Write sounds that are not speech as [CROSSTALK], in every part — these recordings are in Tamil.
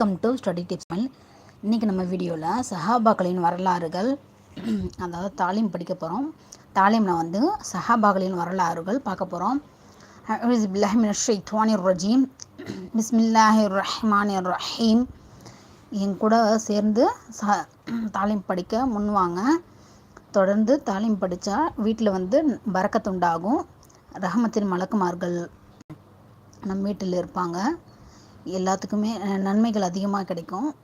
வெல்கம் டு ஸ்டடி டிப்ஸ் இன்றைக்கி நம்ம வீடியோவில் சஹாபாக்களின் வரலாறுகள் அதாவது தாலிம் படிக்க போகிறோம் தாலிமில் வந்து சஹாபாக்களின் வரலாறுகள் பார்க்க போகிறோம் ஷைத்வானிர் ரஜீம் பிஸ்மில்லாஹி ரஹ்மான் ரஹீம் என் கூட சேர்ந்து ச தாலிம் படிக்க முன்வாங்க. தொடர்ந்து தாலிம் படித்தா வீட்டில் வந்து பறக்கத்துண்டாகும் ரஹமத்தின் மலக்குமார்கள் நம் வீட்டில் இருப்பாங்க. எல்லாத்துக்குமே நன்மைகள் அதிகமாக கிடைக்கும்.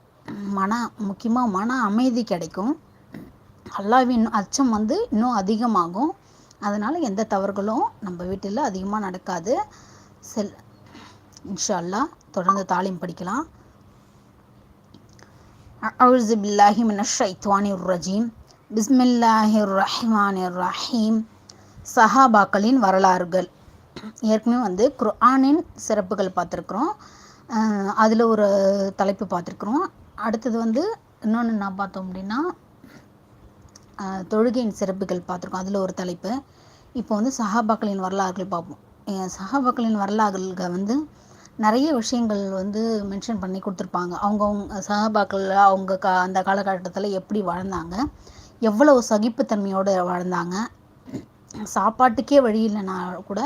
மன முக்கியமாக மன அமைதி கிடைக்கும். அல்லாவின் அச்சம் வந்து இன்னும் அதிகமாகும். அதனால் எந்த தவறுகளும் நம்ம வீட்டில் அதிகமாக நடக்காது. செல் இன்ஷா அல்லா தொடர்ந்து தாலிம் படிக்கலாம். அவுzu பில்லாஹி மினஷ் ஷைத்வானிர் ரஜீம். பிஸ்மில்லாஹிர் ரஹ்மானிர் ரஹீம். சஹாபாக்களின் வரலாறுகள். ஏற்கனவே வந்து குர்ஆனின் சிறப்புகள் பார்த்துருக்குறோம். அதில் ஒரு தலைப்பு பார்த்துருக்குறோம். அடுத்தது வந்து இன்னொன்று நான் பார்த்தோம் அப்படின்னா தொழுகையின் சிறப்புகள் பார்த்துருக்கோம். அதில் ஒரு தலைப்பு. இப்போ வந்து சஹாபாக்களின் வரலாறுகள் பார்ப்போம். சஹாபாக்களின் வரலாறுகள் வந்து நிறைய விஷயங்கள் வந்து மென்ஷன் பண்ணி கொடுத்துருப்பாங்க. அவங்கவுங்க சஹாபாக்கள் அவங்க கா அந்த காலகட்டத்தில் எப்படி வாழ்ந்தாங்க எவ்வளவு சகிப்புத்தன்மையோடு வாழ்ந்தாங்க சாப்பாட்டுக்கே வழி இல்லைனா கூட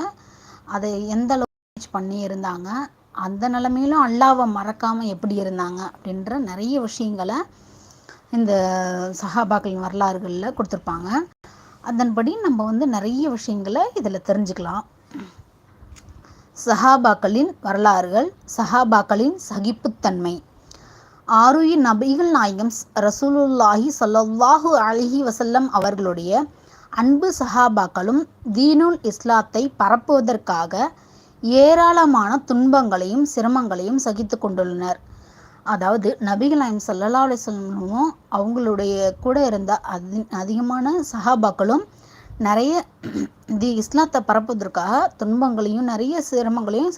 அதை எந்த அளவு பண்ணி இருந்தாங்க அந்த நிலமையிலும் அல்லாவை மறக்காமல் எப்படி இருந்தாங்க அப்படின்ற நிறைய விஷயங்களை இந்த சஹாபாக்களின் வரலாறுகளில் கொடுத்துருப்பாங்க. அதன்படி நம்ம வந்து நிறைய விஷயங்களை இதில் தெரிஞ்சுக்கலாம். சஹாபாக்களின் வரலாறுகள் சஹாபாக்களின் சகிப்புத்தன்மை. ஆருயி நபிகள் நாயகம் ரசூலுல்லாஹி சல்லாஹூ அலஹி வசல்லம் அவர்களுடைய அன்பு சஹாபாக்களும் தீனுல் இஸ்லாத்தை பரப்புவதற்காக ஏராளமான துன்பங்களையும் சிரமங்களையும் சகித்து கொண்டுள்ளனர். அதாவது நபிகளாயம் சல்லல்லா அலிஸ்லமும் அவங்களுடைய கூட இருந்த அதி அதிகமான சஹாபாக்களும் நிறைய தி இஸ்லாத்தை பரப்புவதற்காக துன்பங்களையும் நிறைய சிரமங்களையும்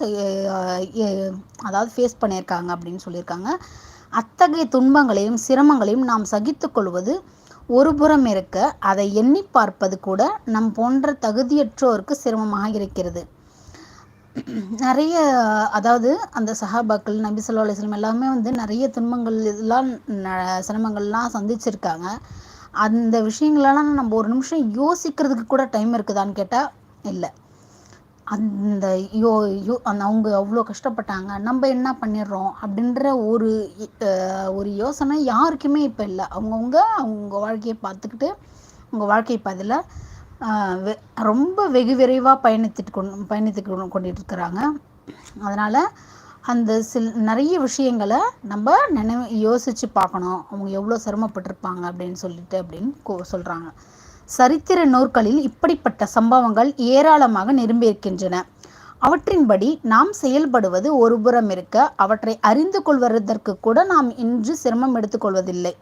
அதாவது ஃபேஸ் பண்ணியிருக்காங்க அப்படின்னு சொல்லியிருக்காங்க. அத்தகைய துன்பங்களையும் சிரமங்களையும் நாம் சகித்து கொள்வது ஒரு புறம் இருக்க அதை எண்ணி பார்ப்பது கூட நம் போன்ற தகுதியற்றோருக்கு சிரமமாக இருக்கிறது. நிறைய அதாவது அந்த சஹாபாக்கள் நபி சொல்லா அலிஸ்லம் எல்லாமே வந்து நிறைய துன்பங்கள் இதெல்லாம் சிரமங்கள்லாம் சந்திச்சிருக்காங்க. அந்த விஷயங்களெல்லாம் நம்ம ஒரு நிமிஷம் யோசிக்கிறதுக்கு கூட டைம் இருக்குதான்னு கேட்டால் இல்லை. அந்த யோ யோ அந்த அவங்க அவ்வளோ கஷ்டப்பட்டாங்க நம்ம என்ன பண்ணிடுறோம் அப்படின்ற ஒரு ஒரு யோசனை யாருக்குமே இப்போ இல்லை. அவங்கவுங்க அவங்க வாழ்க்கையை பார்த்துக்கிட்டு அவங்க வாழ்க்கை பதில் ரொம்ப வெகு விரைவாக பயணித்துட்டு கொண்டு பயணித்து கொண்டுட்டு இருக்கிறாங்க அதனால் அந்த சில் நிறைய விஷயங்களை நம்ம நினைவு யோசித்து பார்க்கணும். அவங்க எவ்வளோ சிரமப்பட்டிருப்பாங்க அப்படின்னு சொல்லிட்டு அப்படின்னு சொல்கிறாங்க சரித்திர நூற்களில் இப்படிப்பட்ட சம்பவங்கள் ஏராளமாக நிரம்பியிருக்கின்றன. அவற்றின்படி நாம் செயல்படுவது ஒருபுறம் இருக்க அவற்றை அறிந்து கொள்வதற்கு கூட நாம் இன்று சிரமம் எடுத்துக்கொள்வதில்லை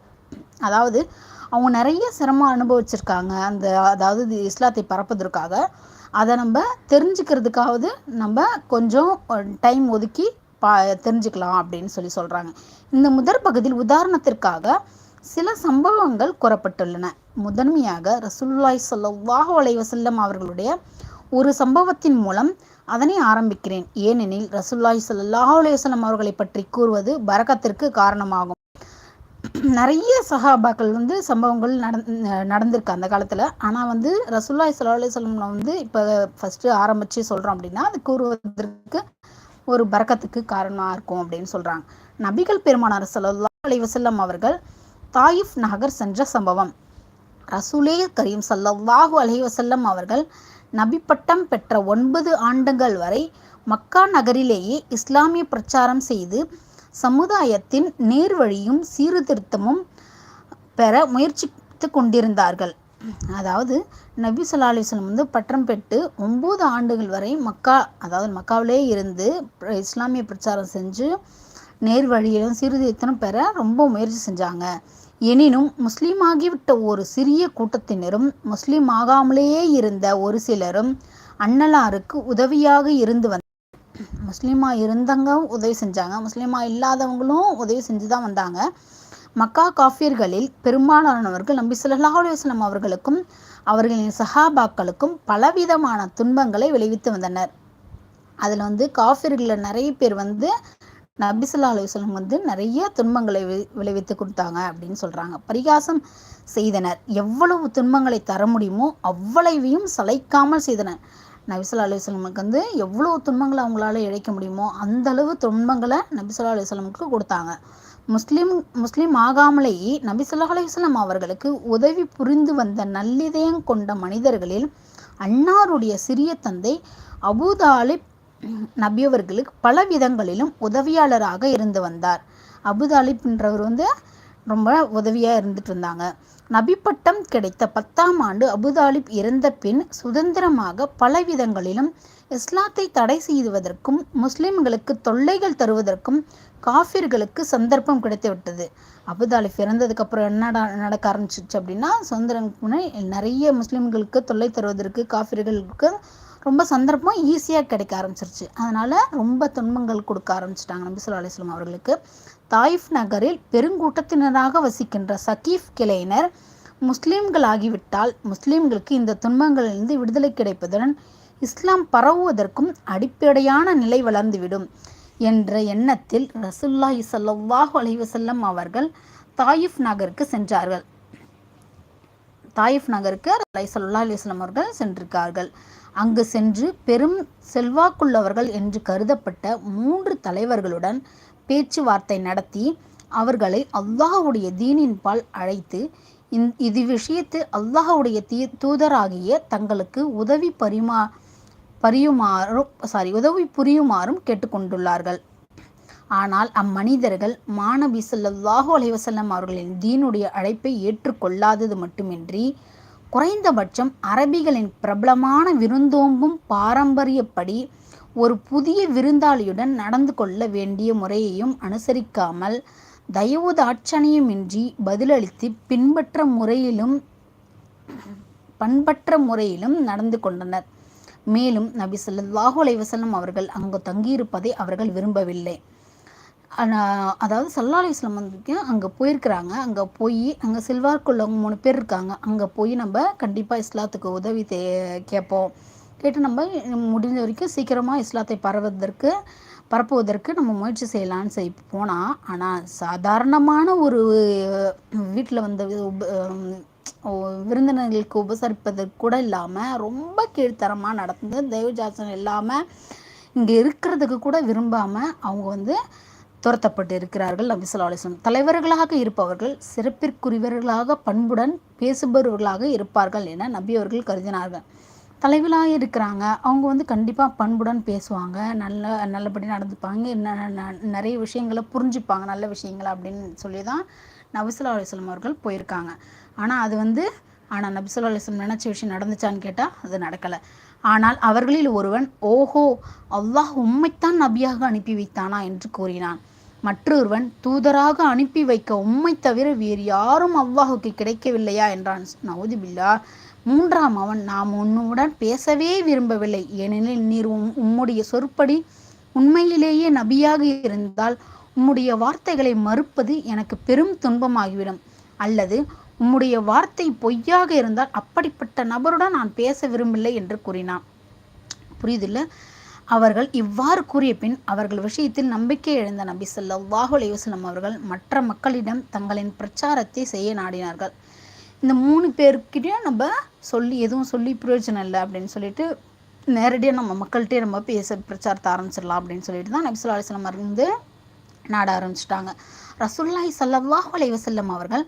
அதாவது அவங்க நிறைய சிரமம் அனுபவிச்சிருக்காங்க. அந்த அதாவது இஸ்லாத்தை பரப்பதற்காக அதை நம்ம தெரிஞ்சுக்கிறதுக்காவது நம்ம கொஞ்சம் டைம் ஒதுக்கி பா தெரிஞ்சுக்கலாம் அப்படின்னு சொல்லி சொல்கிறாங்க இந்த முதற் பகுதியில் உதாரணத்திற்காக சில சம்பவங்கள் கூறப்பட்டுள்ளன. முதன்மையாக ரசூல்லாய் சொல்லாஹு அலைவசல்லம் அவர்களுடைய ஒரு சம்பவத்தின் மூலம் அதனை ஆரம்பிக்கிறேன். ஏனெனில் ரசூல்லாய் சல்லாஹூ அலைவசல்லம் அவர்களை பற்றி கூறுவது பரக்கத்திற்கு காரணமாகும். [CLEARS THROAT] நிறைய சஹாபாக்கள் வந்து சம்பவங்கள் நடந் நடந்திருக்கு அந்த காலத்தில். ஆனால் வந்து ரசுல்லாய் சல்லா அலிஸ்லம்ல வந்து இப்போ ஃபஸ்ட்டு ஆரம்பித்து சொல்கிறோம் அப்படின்னா அது கூறுவதற்கு ஒரு பறக்கத்துக்கு காரணமாக இருக்கும் அப்படின்னு சொல்கிறாங்க நபிகள் பெருமானார் சல்லா அலி வசல்லம் அவர்கள் தாயிஃப் நகர் சென்ற சம்பவம். ரசூலே கரீம் சல்லாஹூ அலி வசல்லம் அவர்கள் நபி பட்டம் பெற்ற ஒன்பது ஆண்டுகள் வரை மக்கா நகரிலேயே இஸ்லாமிய பிரச்சாரம் செய்து சமுதாயத்தின் நேர்வழியும் சீர்திருத்தமும் பெற முயற்சித்து கொண்டிருந்தார்கள். அதாவது நபி சொல்லா அலிஸ்லம் வந்து பட்டம் பெற்று ஒம்பது ஆண்டுகள் வரை மக்கா அதாவது மக்காவிலே இருந்து இஸ்லாமிய பிரச்சாரம் செஞ்சு நேர்வழியிலும் சீர்திருத்தம் பெற ரொம்ப முயற்சி செஞ்சாங்க. எனினும் முஸ்லீமாகிவிட்ட ஒரு சிறிய கூட்டத்தினரும் முஸ்லீம் ஆகாமலேயே இருந்த ஒரு சிலரும் அன்னலாருக்கு உதவியாக இருந்து வந்த முஸ்லீமாக இருந்தவங்க உதவி செஞ்சாங்க. முஸ்லீமாக இல்லாதவங்களும் உதவி செஞ்சு தான் வந்தாங்க. மக்கா காஃபியர்களில் பெரும்பாலானவர்கள் நம்பி சொல்லா அலுவலம் அவர்களுக்கும் அவர்களின் சஹாபாக்களுக்கும் பலவிதமான துன்பங்களை விளைவித்து வந்தனர். அதில் வந்து காஃபியர்களில் நிறைய பேர் வந்து நபிசுல்லா அலுவலம் வந்து நிறைய துன்பங்களை விளைவித்து கொடுத்தாங்க அப்படின்னு சொல்கிறாங்க பரிகாசம் செய்தனர். எவ்வளவு துன்பங்களை தர முடியுமோ அவ்வளவையும் சளைக்காமல் செய்தனர். நபிசுல்லா அலுவலமுக்கு வந்து எவ்வளோ துன்பங்களை அவங்களால இழைக்க முடியுமோ அந்த அளவு துன்பங்களை நபிசுல்லா அலுவலமுக்கு கொடுத்தாங்க. முஸ்லீம் முஸ்லீம் ஆகாமலேயே நபிசுல்லா அலுவலம் அவர்களுக்கு உதவி புரிந்து வந்த நல்லிதயம் கொண்ட மனிதர்களில் அன்னாருடைய சிறிய தந்தை அபுதாலிப் நபியவர்களுக்கு பல விதங்களிலும் உதவியாளராக இருந்து வந்தார். அபுதாலிப்ன்றவர் வந்து ரொம்ப உதவியாக இருந்துட்டு இருந்தாங்க. நபி பட்டம் கிடைத்த பத்தாம் ஆண்டு அபுதாலிப் இறந்த பின் சுதந்திரமாக பல விதங்களிலும் இஸ்லாத்தை தடை செய்வதற்கும் முஸ்லிம்களுக்கு தொல்லைகள் தருவதற்கும் காஃபிர்களுக்கு சந்தர்ப்பம் கிடைத்து விட்டது. அபுதாலிப் இறந்ததுக்கு அப்புறம் என்ன நடக்க ஆரம்பிச்சிச்சு அப்படின்னா சுதந்திரம் நிறைய முஸ்லிம்களுக்கு தொல்லை தருவதற்கு காஃபிர்களுக்கு ரொம்ப சந்தர்ப்பம் ஈஸியாக கிடைக்க ஆரம்பிச்சிருச்சு. அதனால் ரொம்ப துன்பங்கள் கொடுக்க ஆரம்பிச்சிட்டாங்க நபி சொல்லா அலிஸ்லாம் அவர்களுக்கு. தாயிஃப் நகரில் பெருங்கூட்டத்தினராக வசிக்கின்ற சகீஃப் கிளையினர் முஸ்லீம்கள் ஆகிவிட்டால் முஸ்லீம்களுக்கு இந்த துன்பங்களிலிருந்து விடுதலை கிடைப்பதுடன் இஸ்லாம் பரவுவதற்கும் அடிப்படையான நிலை வளர்ந்துவிடும் என்ற எண்ணத்தில் ரசுல்லாஹி சல்லாஹு அலைவசல்லம் அவர்கள் தாயிஃப் நகருக்கு சென்றார்கள். தாயிஃப் நகருக்கு அலை சல்லா அலிஸ்லாம் அவர்கள் சென்றிருக்கார்கள். அங்கு சென்று பெரும் செல்வாக்குள்ளவர்கள் என்று கருதப்பட்ட மூன்று தலைவர்களுடன் பேச்சுவார்த்தை நடத்தி அவர்களை அல்லாஹுடைய தீனின் பால் அழைத்து இந் இது விஷயத்து அல்லாஹுடைய தீ தூதராகிய தங்களுக்கு உதவி பரிமா பரியுமாறும் சாரி உதவி புரியுமாறும் கேட்டுக்கொண்டுள்ளார்கள். ஆனால் அம்மனிதர்கள் மாணவி சல்லாஹு அலைவசல்லம் அவர்களின் தீனுடைய அழைப்பை ஏற்றுக்கொள்ளாதது மட்டுமின்றி குறைந்தபட்சம் அரபிகளின் பிரபலமான விருந்தோம்பும் பாரம்பரியப்படி ஒரு புதிய விருந்தாளியுடன் நடந்து கொள்ள வேண்டிய முறையையும் அனுசரிக்காமல் தயவு தாட்சணியமின்றி பதிலளித்து பின்பற்ற முறையிலும் பண்பற்ற முறையிலும் நடந்து கொண்டனர். மேலும் நபி சொல்லாஹு அலைவசல்லம் அவர்கள் அங்கு தங்கியிருப்பதை அவர்கள் விரும்பவில்லை. அதாவது சல்லா அலிஸ்லாம் வந்து அங்கே போயிருக்கிறாங்க. அங்கே போய் அங்கே செல்வார்க்குள்ளவங்க மூணு பேர் இருக்காங்க. அங்கே போய் நம்ம கண்டிப்பாக இஸ்லாத்துக்கு உதவி தே கேட்போம். கேட்டு நம்ம முடிஞ்ச வரைக்கும் சீக்கிரமாக இஸ்லாத்தை பரவுவதற்கு பரப்புவதற்கு நம்ம முயற்சி செய்யலான்னு செய் போனால் ஆனால் சாதாரணமான ஒரு வீட்டில் வந்த விருந்தினர்களுக்கு உபசரிப்பதற்கு கூட இல்லாமல் ரொம்ப கீழ்த்தரமாக நடந்து தெய்வஜாசனம் இல்லாமல் இங்கே இருக்கிறதுக்கு கூட விரும்பாமல் அவங்க வந்து துரத்தப்பட்டு இருக்கிறார்கள் நபி சொல்லா தலைவர்களாக இருப்பவர்கள் சிறப்பிற்குரியவர்களாக பண்புடன் பேசுபவர்களாக இருப்பார்கள் என நபி அவர்கள் கருதினார்கள். தலைவலாக இருக்கிறாங்க. அவங்க வந்து கண்டிப்பாக பண்புடன் பேசுவாங்க. நல்ல நல்லபடி நடந்துப்பாங்க. என்ன நிறைய விஷயங்களை புரிஞ்சுப்பாங்க. நல்ல விஷயங்களை அப்படின்னு சொல்லி தான் நபிசுல்லா அலிஸ்லம் அவர்கள் போயிருக்காங்க. ஆனால் அது வந்து ஆனால் நபிசுல்லா அலிஸ்லம் நினச்ச விஷயம் நடந்துச்சான்னு கேட்டால் அது நடக்கலை. ஆனால் அவர்களில் ஒருவன் ஓஹோ அல்லாஹ் உம்மைத்தான் நபியாக அனுப்பி வைத்தானா என்று கூறினான். மற்றொருவன் தூதராக அனுப்பி வைக்க உம்மை தவிர வேறு யாரும் அவ்வாஹுக்கு கிடைக்கவில்லையா என்றான். நவுதிபில்லா. மூன்றாம் அவன் நாம் உன்னுடன் பேசவே விரும்பவில்லை. ஏனெனில் நீர் உம்முடைய சொற்படி உண்மையிலேயே நபியாக இருந்தால் உம்முடைய வார்த்தைகளை மறுப்பது எனக்கு பெரும் துன்பமாகிவிடும். அல்லது உம்முடைய வார்த்தை பொய்யாக இருந்தால் அப்படிப்பட்ட நபருடன் நான் பேச விரும்பவில்லை என்று கூறினான். புரியுதில்ல? அவர்கள் இவ்வாறு கூறிய பின் அவர்கள் விஷயத்தில் நம்பிக்கை இழந்த நபி சொல்லாஹு அலைவசலம் அவர்கள் மற்ற மக்களிடம் தங்களின் பிரச்சாரத்தை செய்ய நாடினார்கள். இந்த மூணு பேருக்கிட்டையும் நம்ம சொல்லி எதுவும் சொல்லி பிரயோஜனம் இல்லை அப்படின்னு சொல்லிட்டு நேரடியாக நம்ம மக்கள்கிட்டே நம்ம பேச பிரச்சாரத்தை ஆரம்பிச்சிடலாம் அப்படின்னு சொல்லிட்டு தான் நபிசுல்லா அலிஸ்லாம் இருந்து நாட ஆரம்பிச்சிட்டாங்க. ரசுல்லாய் சல்லாஹ் அலைவசல்லம் அவர்கள்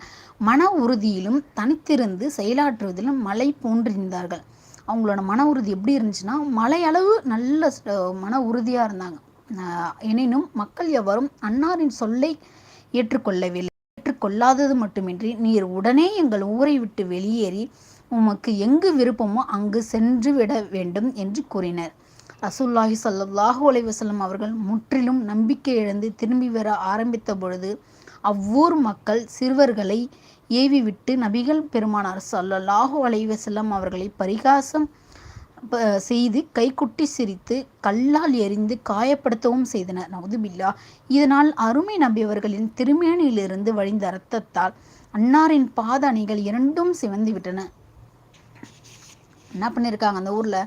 மன உறுதியிலும் தனித்திருந்து செயலாற்றுவதிலும் மலை போன்றிருந்தார்கள். அவங்களோட மன உறுதி எப்படி இருந்துச்சுன்னா மலை அளவு நல்ல மன உறுதியாக இருந்தாங்க. எனினும் மக்கள் எவரும் அன்னாரின் சொல்லை ஏற்றுக்கொள்ளவில்லை. கொள்ளாதது மட்டுமின்றி நீர் உடனே எங்கள் ஊரை விட்டு வெளியேறி உமக்கு எங்கு விருப்பமோ அங்கு சென்று விட வேண்டும் என்று கூறினர். ரசூல்லாஹி சல்லாஹூ அலைவசல்லம் அவர்கள் முற்றிலும் நம்பிக்கை இழந்து திரும்பி வர ஆரம்பித்த பொழுது அவ்வூர் மக்கள் சிறுவர்களை ஏவிவிட்டு நபிகள் பெருமானார் சல்லாஹூ அலைவசல்லம் அவர்களை பரிகாசம் செய்து கைக்குட்டி சிரித்து கல்லால் எரிந்து காயப்படுத்தவும் செய்தனர். நவுதுபில்லா. இதனால் அருமை நம்பியவர்களின் அவர்களின் திருமேனியிலிருந்து வழிந்த இரத்தத்தால் அன்னாரின் பாத அணிகள் இரண்டும் சிவந்து விட்டன. என்ன பண்ணியிருக்காங்க அந்த ஊரில்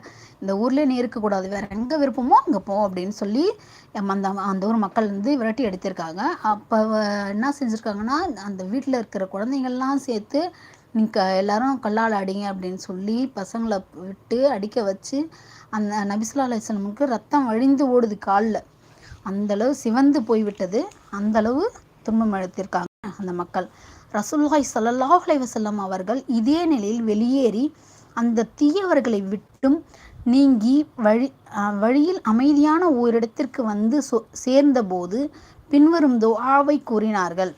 இந்த ஊர்லேயே நீ இருக்கக்கூடாது. வேறு எங்கே விருப்பமோ அங்கே போ அப்படின்னு சொல்லி அந்த அந்த ஊர் மக்கள் வந்து விரட்டி எடுத்திருக்காங்க அப்போ என்ன செஞ்சுருக்காங்கன்னா அந்த வீட்டில் இருக்கிற குழந்தைங்கள்லாம் சேர்த்து நீ எல்லாரும் கல்லால் அடிங்க அப்படின்னு சொல்லி பசங்களை விட்டு அடிக்க வச்சு அந்த நபிசுல்லா அலிஸ்லமுக்கு ரத்தம் வழிந்து ஓடுது காலில். அந்தளவு சிவந்து போய்விட்டது அந்தளவு துன்பம் அழுத்திருக்காங்க அந்த மக்கள். ரசூல்லாய் சல்லாஹ் அலைவசல்லம் அவர்கள் இதே நிலையில் வெளியேறி அந்த தீயவர்களை விட்டும் நீங்கி வழி வழியில் அமைதியான ஓரிடத்திற்கு வந்து சொ சேர்ந்தபோது பின்வரும் துஆவை கூறினார்கள்.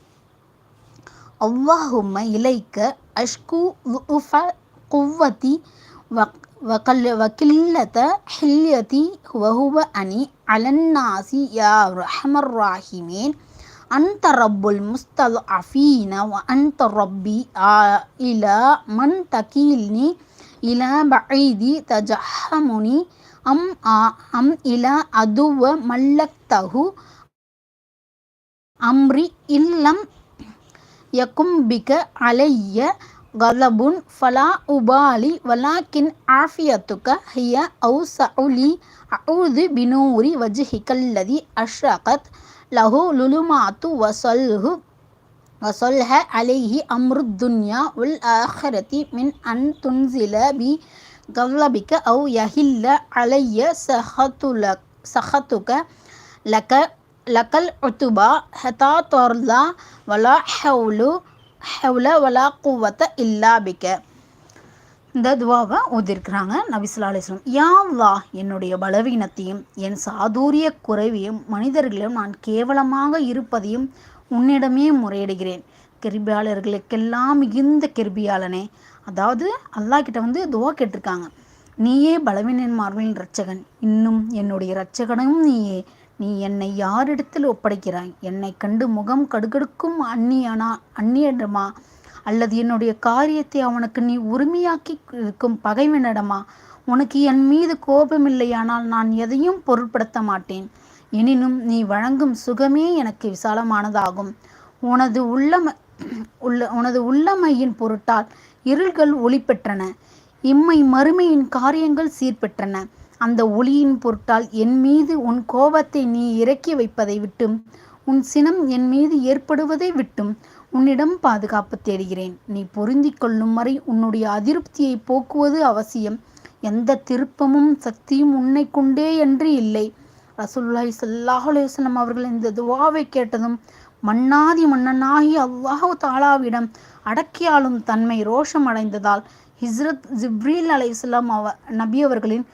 அவ்வாஹும்ம இலைக்க أشكو ضعف قوتي وقلة حليتي وهو أني على الناس يا رحم الراحمين. أنت رب المستضعفين وأنت ربي آه إلى من تكيلني؟ إلى بعيدي تجحمني؟ أم آه أم إلى عدو ملكته؟ أمري إن لم யக்கும்பிக அலைய கலபுன் ஃபலா உபாலி வலாக்கின் ஆஃபியத்துக்க ஹிய அவு சவுலி அவுது பினூரி வஜ்ஹிகல்லதி அஷ்ரகத் லஹு லுலுமாத்து வசல்ஹு வசொல்ஹ அலைஹி அம்ருத் துன்யா உல் ஆஹரதி மின் அன் துன்சில பி கவ்லபிக்க அவு யஹில்ல அலைய சஹத்துல சஹத்துக்க லக லக்கல் ஒத்துபா ஹதா தோர்லா வலா ஹவுலு ஹவுல வலா குவத்த இல்லாபிக்க இந்த துவாவை ஓதிருக்கிறாங்க நபிசுல்லா அலிஸ்லாம் யாவ்லா என்னுடைய பலவீனத்தையும் என் சாதுரிய குறைவையும் மனிதர்களிடம் நான் கேவலமாக இருப்பதையும் உன்னிடமே முறையிடுகிறேன். கிருபியாளர்களுக்கெல்லாம் மிகுந்த கிருபியாளனே. அதாவது அல்லாஹ் கிட்ட வந்து துவா கேட்டிருக்காங்க. நீயே பலவீனன் மார்பின் ரட்சகன் இன்னும் என்னுடைய ரட்சகனும் நீயே. நீ என்னை யாரிடத்தில் ஒப்படைக்கிறாய்? என்னை கண்டு முகம் கடுகடுக்கும் அந்நியனா அந்நியடமா அல்லது என்னுடைய காரியத்தை அவனுக்கு நீ உரிமையாக்கி இருக்கும் பகைவனிடமா? உனக்கு என் மீது கோபமில்லையானால் நான் எதையும் பொருட்படுத்த மாட்டேன். எனினும் நீ வழங்கும் சுகமே எனக்கு விசாலமானதாகும். உனது உள்ளம உள்ள உனது உள்ளமையின் பொருட்டால் இருள்கள் ஒளி பெற்றன இம்மை மறுமையின் காரியங்கள் சீர்பெற்றன. அந்த ஒளியின் பொருட்டால் என் மீது உன் கோபத்தை நீ இறக்கி வைப்பதை விட்டும் உன் சினம் என் மீது ஏற்படுவதை விட்டும் உன்னிடம் பாதுகாப்பு தேடுகிறேன். நீ பொருந்தி கொள்ளும் வரை உன்னுடைய அதிருப்தியை போக்குவது அவசியம். எந்த திருப்பமும் சக்தியும் உன்னை கொண்டே என்று இல்லை. ரசூல்லாய் சல்லாஹ் அலுவலம் அவர்கள் இந்த துவாவை கேட்டதும் மன்னாதி மன்னனாகி அல்லாஹு தாலாவிடம் அடக்கியாளும் தன்மை ரோஷம் அடைந்ததால் ஹிஸ்ரத் ஜிப்ரீல் அலை இஸ்லாம் அவ நபி அவர்களின்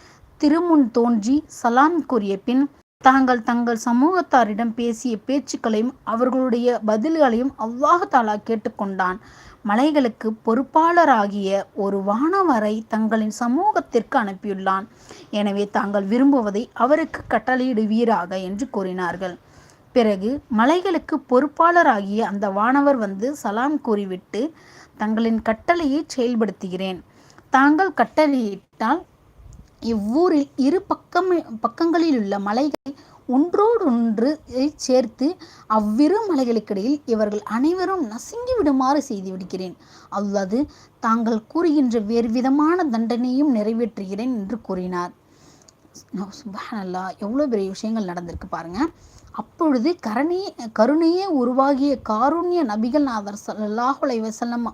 திருமுன் தோன்றி சலாம் கூறிய பின் தாங்கள் தங்கள் சமூகத்தாரிடம் பேசிய பேச்சுக்களையும் அவர்களுடைய பதில்களையும் அவ்வாகத்தாலா கேட்டுக்கொண்டான் மலைகளுக்கு பொறுப்பாளராகிய ஒரு வானவரை தங்களின் சமூகத்திற்கு அனுப்பியுள்ளான். எனவே தாங்கள் விரும்புவதை அவருக்கு கட்டளையிடுவீராக என்று கூறினார்கள். பிறகு மலைகளுக்கு பொறுப்பாளராகிய அந்த வானவர் வந்து சலாம் கூறிவிட்டு தங்களின் கட்டளையை செயல்படுத்துகிறேன். தாங்கள் கட்டளையிட்டால் இவ்வூரில் இரு பக்கம் பக்கங்களில் உள்ள மலைகளை ஒன்றோடொன்று சேர்த்து அவ்விரு மலைகளுக்கிடையில் இவர்கள் அனைவரும் நசுங்கி விடுமாறு செய்து விடுகிறேன். அல்லது தாங்கள் கூறுகின்ற வேறு விதமான தண்டனையும் நிறைவேற்றுகிறேன் என்று கூறினார். சுபஹானல்லா எவ்வளோ பெரிய விஷயங்கள் நடந்திருக்கு பாருங்க. அப்பொழுது கரணி கருணையே உருவாகிய காருண்ய நபிகள் நாதர் சல்லாஹ் வசல்லம்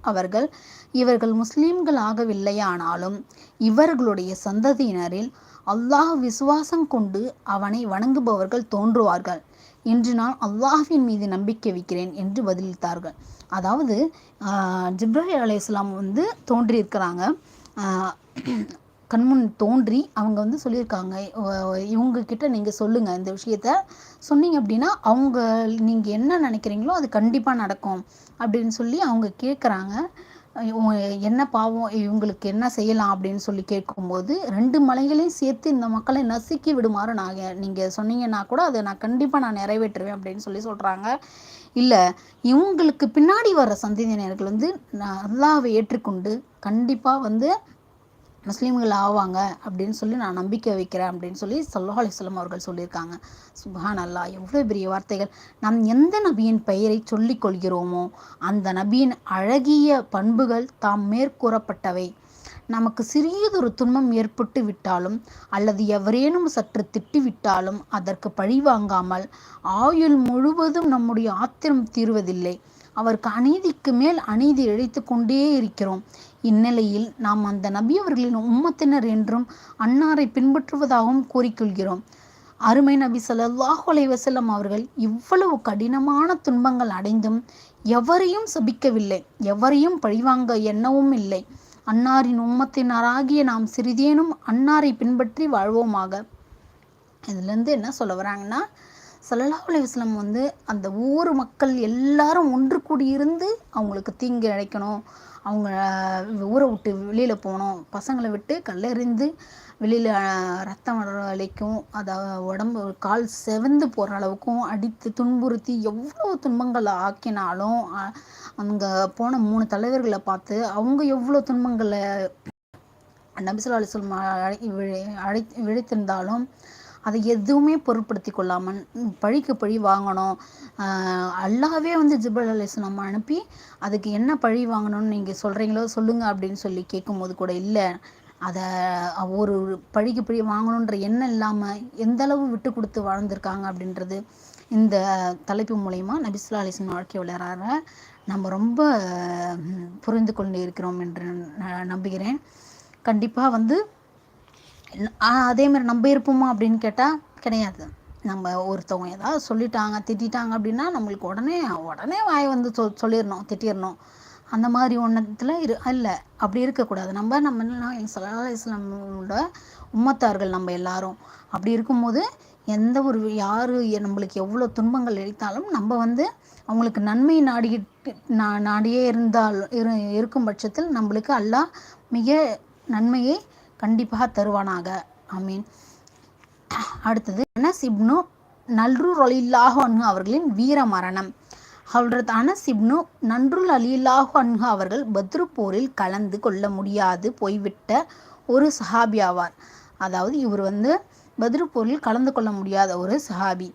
அவர்கள் இவர்கள் முஸ்லீம்கள் ஆகவில்லையானாலும் இவர்களுடைய சந்ததியினரில் அல்லாஹ் விசுவாசம் கொண்டு அவனை வணங்குபவர்கள் தோன்றுவார்கள். இன்று நான் அல்லாஹின் மீது நம்பிக்கை வைக்கிறேன் என்று பதிலளித்தார்கள். அதாவது ஜிப்ராஹி அலையாம் வந்து தோன்றியிருக்கிறாங்க. கண்முன் தோன்றி அவங்க வந்து சொல்லியிருக்காங்க. இவங்கக்கிட்ட நீங்கள் சொல்லுங்கள் இந்த விஷயத்த. சொன்னீங்க அப்படின்னா அவங்க நீங்கள் என்ன நினைக்கிறீங்களோ அது கண்டிப்பாக நடக்கும் அப்படின்னு சொல்லி அவங்க கேட்குறாங்க என்ன பாவம் இவங்களுக்கு என்ன செய்யலாம் அப்படின்னு சொல்லி கேட்கும்போது ரெண்டு மலைகளையும் சேர்த்து இந்த மக்களை நசுக்கி விடுமாறு நான் நீங்கள் சொன்னீங்கன்னா கூட அதை நான் கண்டிப்பாக நான் நிறைவேற்றுவேன் அப்படின்னு சொல்லி சொல்கிறாங்க இல்லை இவங்களுக்கு பின்னாடி வர சந்ததியினர்கள் வந்து அல்லாவை ஏற்றுக்கொண்டு கண்டிப்பாக வந்து முஸ்லீம்கள் ஆவாங்க அப்படின்னு சொல்லி நான் நம்பிக்கை வைக்கிறேன் அப்படின்னு சொல்லி சல்லாஹ் அலிஸ்லாம் அவர்கள் சொல்லியிருக்காங்க. சுபஹான் அல்லா எவ்வளோ பெரிய வார்த்தைகள். நாம் எந்த நபியின் பெயரை சொல்லிக் கொள்கிறோமோ அந்த நபியின் அழகிய பண்புகள் தாம் மேற்கூறப்பட்டவை. நமக்கு சிறியதொரு துன்பம் ஏற்பட்டு விட்டாலும் அல்லது எவரேனும் சற்று திட்டிவிட்டாலும் அதற்கு பழி வாங்காமல் ஆயுள் முழுவதும் நம்முடைய ஆத்திரம் தீர்வதில்லை. அவருக்கு அநீதிக்கு மேல் அநீதி இழைத்து கொண்டே இருக்கிறோம். இந்நிலையில் நாம் அந்த நபி அவர்களின் உம்மத்தினர் என்றும் அன்னாரை பின்பற்றுவதாகவும் கூறிக்கொள்கிறோம். அருமை நபி ஸல்லல்லாஹு அலைவசல்லம் அவர்கள் இவ்வளவு கடினமான துன்பங்கள் அடைந்தும் எவரையும் சபிக்கவில்லை. எவரையும் பழிவாங்க எண்ணவும் இல்லை. அன்னாரின் உம்மத்தினராகிய நாம் சிறிதேனும் அன்னாரை பின்பற்றி வாழ்வோமாக. இதுலேருந்து என்ன சொல்ல வராங்கன்னா ஸல்லல்லாஹு அலைஹி வந்து அந்த ஊர் மக்கள் எல்லாரும் ஒன்று கூடி இருந்து அவங்களுக்கு தீங்கு இழைக்கணும் அவங்க ஊரை விட்டு வெளியில் போகணும். பசங்களை விட்டு கல்லெறிந்து வெளியில் ரத்தம் வர அதை உடம்பு கால் செவந்து போகிற அளவுக்கும் அடித்து துன்புறுத்தி எவ்வளோ துன்பங்களை ஆக்கினாலும் அங்கே போன மூணு தலைவர்களை பார்த்து அவங்க எவ்வளோ துன்பங்களை நபிசுல்லா அலிஸ்லம் அழை விழித்திருந்தாலும் அதை எதுவுமே பொருட்படுத்தி கொள்ளாமல் பழிக்கு பழி வாங்கணும். அல்லாவே வந்து ஜிபல் அலிஸ்லாம் அனுப்பி அதுக்கு என்ன பழி வாங்கணும்னு நீங்கள் சொல்கிறீங்களோ சொல்லுங்க அப்படின்னு சொல்லி கேட்கும்போது கூட இல்லை. அதை ஒரு பழிக்கு பழி வாங்கணுன்ற எண்ணம் இல்லாமல் எந்த அளவு விட்டு கொடுத்து வாழ்ந்திருக்காங்க அப்படின்றது இந்த தலைப்பு மூலயமா நபிசுல்லா அலிஸ்லாம் வாழ்க்கை விளையாடுற நம்ம ரொம்ப புரிந்து கொண்டு இருக்கிறோம் என்று நம்புகிறேன். கண்டிப்பாக வந்து அதே மாதிரி நம்ம இருப்போமா அப்படின்னு கேட்டால் கிடையாது. நம்ம ஒருத்தவங்க ஏதாவது சொல்லிட்டாங்க திட்டாங்க அப்படின்னா நம்மளுக்கு உடனே உடனே வாய் வந்து சொல் சொல்லிடணும் திட்டிடணும். அந்த மாதிரி ஒன்றத்தில் இரு இல்லை. அப்படி இருக்கக்கூடாது. நம்ம நம்ம சல்லா இஸ்லாமோட உம்மத்தார்கள் நம்ம எல்லாரும். அப்படி இருக்கும்போது எந்த ஒரு யார் நம்மளுக்கு எவ்வளோ துன்பங்கள் இழைத்தாலும் நம்ம வந்து அவங்களுக்கு நன்மை நாடிக்கிட்டு நா நாடியே இருந்தால் இரு இருக்கும் பட்சத்தில் நம்மளுக்கு அல்லாஹ் மிக நன்மையை கண்டிப்பாக தருவானாக. ஆமீன். அடுத்தது அனஸ் இப்னு நல்ருர் அலில்லாஹு அன்ஹு அவர்களின் வீர மரணம். ஹல்ரத் அனஸ் இப்னு நன்ருல் அலில்லாஹு அன்ஹு அவர்கள் பத்ரு போரில் கலந்து கொள்ள முடியாது போய்விட்ட ஒரு சஹாபி ஆவார். அதாவது இவர் வந்து பத்ரு போரில் கலந்து கொள்ள முடியாத ஒரு சஹாபி.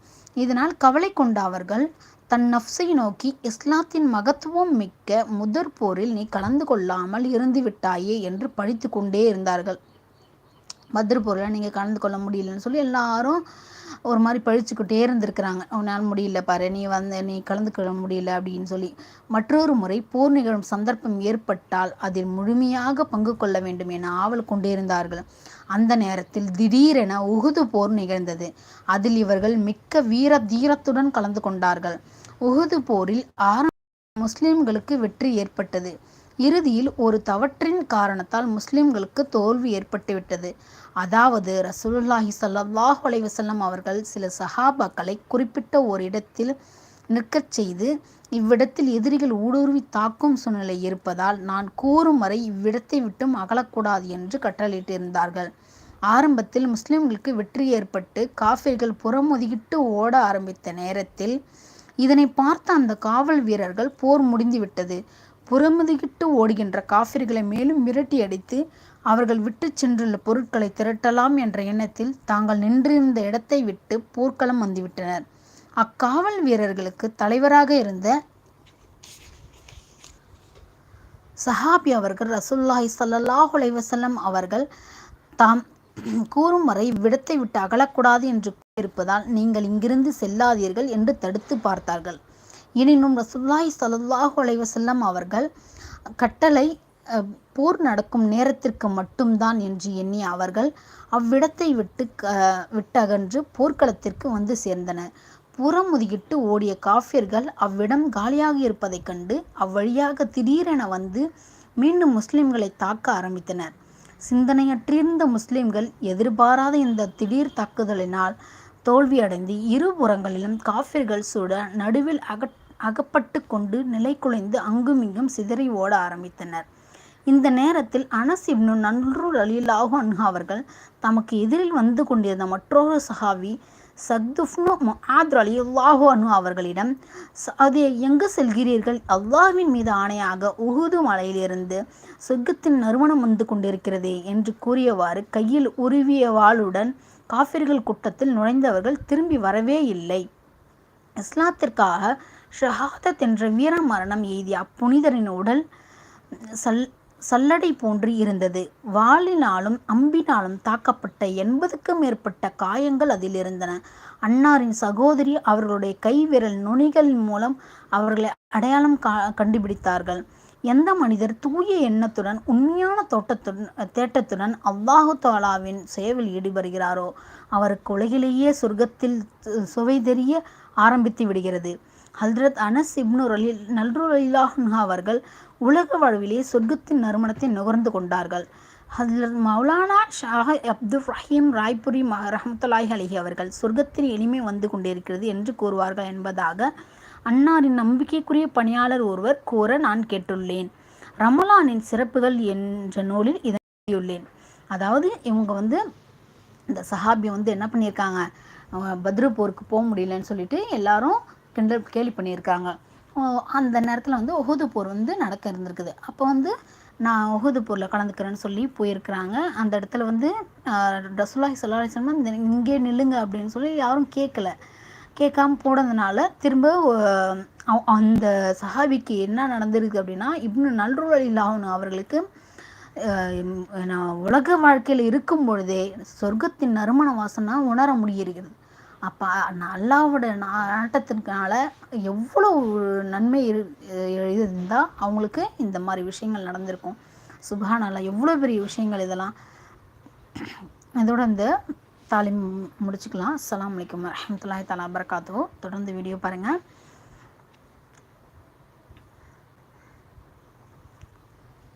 இதனால் கவலை கொண்ட அவர்கள் தன் நஃப்ஸை நோக்கி இஸ்லாத்தின் மகத்துவம் மிக்க முதற் போரில் நீ கலந்து கொள்ளாமல் இருந்து விட்டாயே என்று படித்து கொண்டே இருந்தார்கள். மதுரப்பூரில் நீங்கள் கலந்து கொள்ள முடியலன்னு சொல்லி எல்லாரும் ஒரு மாதிரி பழிச்சுக்கிட்டே இருந்திருக்கிறாங்க. உன்னால் முடியல பாரு நீ வந்து நீ கலந்து கொள்ள முடியல அப்படின்னு சொல்லி. மற்றொரு முறை போர் நிகழும் சந்தர்ப்பம் ஏற்பட்டால் அதில் முழுமையாக பங்கு கொள்ள வேண்டும் என ஆவல் கொண்டிருந்தார்கள் அந்த நேரத்தில் திடீரென உகுது போர் நிகழ்ந்தது. அதில் இவர்கள் மிக்க வீர தீரத்துடன் கலந்து கொண்டார்கள். உகுது போரில் ஆரம்ப முஸ்லிம்களுக்கு வெற்றி ஏற்பட்டது. இறுதியில் ஒரு தவற்றின் காரணத்தால் முஸ்லிம்களுக்கு தோல்வி ஏற்பட்டுவிட்டது. அதாவது ரசூலுல்லாஹி சல்லாஹ் அலைவசல்லம் அவர்கள் சில சஹாபாக்களை குறிப்பிட்ட ஒரு இடத்தில் நிற்கச் செய்து இவ்விடத்தில் எதிரிகள் ஊடுருவி தாக்கும் சூழ்நிலை இருப்பதால் நான் கூறும் வரை இவ்விடத்தை விட்டும் அகலக்கூடாது என்று கட்டளையிட்டிருந்தார்கள். ஆரம்பத்தில் முஸ்லிம்களுக்கு வெற்றி ஏற்பட்டு காஃபிர்கள் புறமுதுகிட்டு ஓட ஆரம்பித்த நேரத்தில் இதனை பார்த்த அந்த காவல் வீரர்கள் போர் முடிந்துவிட்டது. புறமுதுகிட்டு ஓடுகின்ற காஃபிர்களை மேலும் மிரட்டி அடித்து அவர்கள் விட்டு சென்றுள்ள பொருட்களை திரட்டலாம் என்ற எண்ணத்தில் தாங்கள் நின்றிருந்த இடத்தை விட்டு போர்க்களம் வந்துவிட்டனர். அக்காவல் வீரர்களுக்கு தலைவராக இருந்த சஹாபி அவர்கள் ரசுல்லாஹி ஸல்லல்லாஹு அலைஹி அவர்கள் தாம் கூறும் வரை விடத்தை விட்டு அகலக்கூடாது என்று இருப்பதால் நீங்கள் இங்கிருந்து செல்லாதீர்கள் என்று தடுத்து பார்த்தார்கள். எனினும் ரசுல்லாய் ஸல்லல்லாஹு அலைவசல்லம் அவர்கள் கட்டளை போர் நடக்கும் நேரத்திற்கு மட்டும்தான் என்று எண்ணி அவர்கள் அவ்விடத்தை விட்டு விட்டகன்று போர்க்களத்திற்கு வந்து சேர்ந்தனர். புறமுதுகிட்டு ஓடிய காஃபியர்கள் அவ்விடம் காலியாக இருப்பதைக் கண்டு அவ்வழியாக திடீரென வந்து மீண்டும் முஸ்லிம்களை தாக்க ஆரம்பித்தனர். சிந்தனையற்றிருந்த முஸ்லிம்கள் எதிர்பாராத இந்த திடீர் தாக்குதலினால் தோல்வியடைந்து இரு புறங்களிலும் காஃபிர்கள் சுட நடுவில் அகட் அகப்பட்டு கொண்டு நிலை குலைந்து அங்குமிங்கும் சிதறி ஓட ஆரம்பித்தனர். இந்த நேரத்தில் அனஸ் இப்னு நன்ருல் அலிலாஹு அன்ஹா அவர்கள் தமக்கு எதிரில் வந்து கொண்டிருந்த மற்றொரு சஹாவி சக்துஃப்னு முஆத் அலியுல்லாஹு அனு அவர்களிடம் அது எங்கு செல்கிறீர்கள்? அல்லாஹ்வின் மீது ஆணையாக உகுது மலையிலிருந்து சொர்க்கத்தின் நறுமணம் வந்து கொண்டிருக்கிறதே என்று கூறியவாறு கையில் உருவிய வாளுடன் காஃபிர்கள் கூட்டத்தில் நுழைந்தவர்கள் திரும்பி வரவே இல்லை. இஸ்லாத்திற்காக ஷஹாதத் என்ற வீர மரணம் எய்திய அப்புனிதரின் உடல் சல் சல்லடை போன்று இருந்தது. வாளினாலும் அம்பினாலும் தாக்கப்பட்ட எண்பதுக்கும் மேற்பட்ட காயங்கள் அதில் இருந்தன. அன்னாரின் சகோதரி அவர்களுடைய கைவிரல் நுனிகள் மூலம் அவர்களை அடையாளம் கா கண்டுபிடித்தார்கள். எந்த மனிதர் தூய எண்ணத்துடன் உண்மையான தோட்டத்துடன் தேட்டத்துடன் அல்லாஹு தாலாவின் சேவையில் ஈடுபடுகிறாரோ அவருக்கு உலகிலேயே சொர்க்கத்தில் சுவை தெரிய ஆரம்பித்து விடுகிறது. ஹல்ரத் அனஸ் இப்னு ரலி நல்ருல்லாஹ் அவர்கள் உலக வாழ்விலே சொர்க்கத்தின் நறுமணத்தை நுகர்ந்து கொண்டார்கள். ஹல்ரத் மௌலானா ஷாஹ் அப்துல் ரஹீம் ராய்புரி ரஹமத்துல்லாஹி அலிஹி அவர்கள் சொர்க்கத்தின் எளிமை வந்து கொண்டிருக்கிறது என்று கூறுவார்கள் என்பதாக அன்னாரின் நம்பிக்கைக்குரிய பணியாளர் ஒருவர் கூற நான் கேட்டுள்ளேன். ரமலானின் சிறப்புகள் என்ற நூலில் இதை அதாவது இவங்க வந்து இந்த சஹாபி வந்து என்ன பண்ணியிருக்காங்க? பத்ரு போருக்கு போக முடியலன்னு சொல்லிட்டு எல்லாரும் கிண்டல் கேலி பண்ணியிருக்காங்க. அந்த நேரத்தில் வந்து ஒகுது போர் வந்து நடக்க இருந்திருக்குது. அப்போ வந்து நான் ஒகுது போரில் கலந்துக்கிறேன்னு சொல்லி போயிருக்கிறாங்க. அந்த இடத்துல வந்து ரசுல்லாஹி சொல்லா இந்த இங்கே நில்லுங்க அப்படின்னு சொல்லி யாரும் கேட்கல கேட்காம போனதுனால திரும்ப அந்த சஹாபிக்கு என்ன நடந்திருக்கு அப்படின்னா இப்னு நல்ருல் ஆகணும் அவர்களுக்கு நான் உலக வாழ்க்கையில் இருக்கும் பொழுதே சொர்க்கத்தின் நறுமண வாசனை உணர முடியிருக்கிறது. அப்போ அல்லாவோட நாட்டத்தினால எவ்வளோ நன்மை இருந்தால் அவங்களுக்கு இந்த மாதிரி விஷயங்கள் நடந்திருக்கும். சுபானல்லா எவ்வளோ பெரிய விஷயங்கள் இதெல்லாம். இதோட இந்த தாலிம் முடிச்சுக்கலாம். அஸ்லாம் வலைக்கம் வரமத்துல்லாஹி தலா பரகாத்தோ தொடர்ந்து வீடியோ பாருங்கள்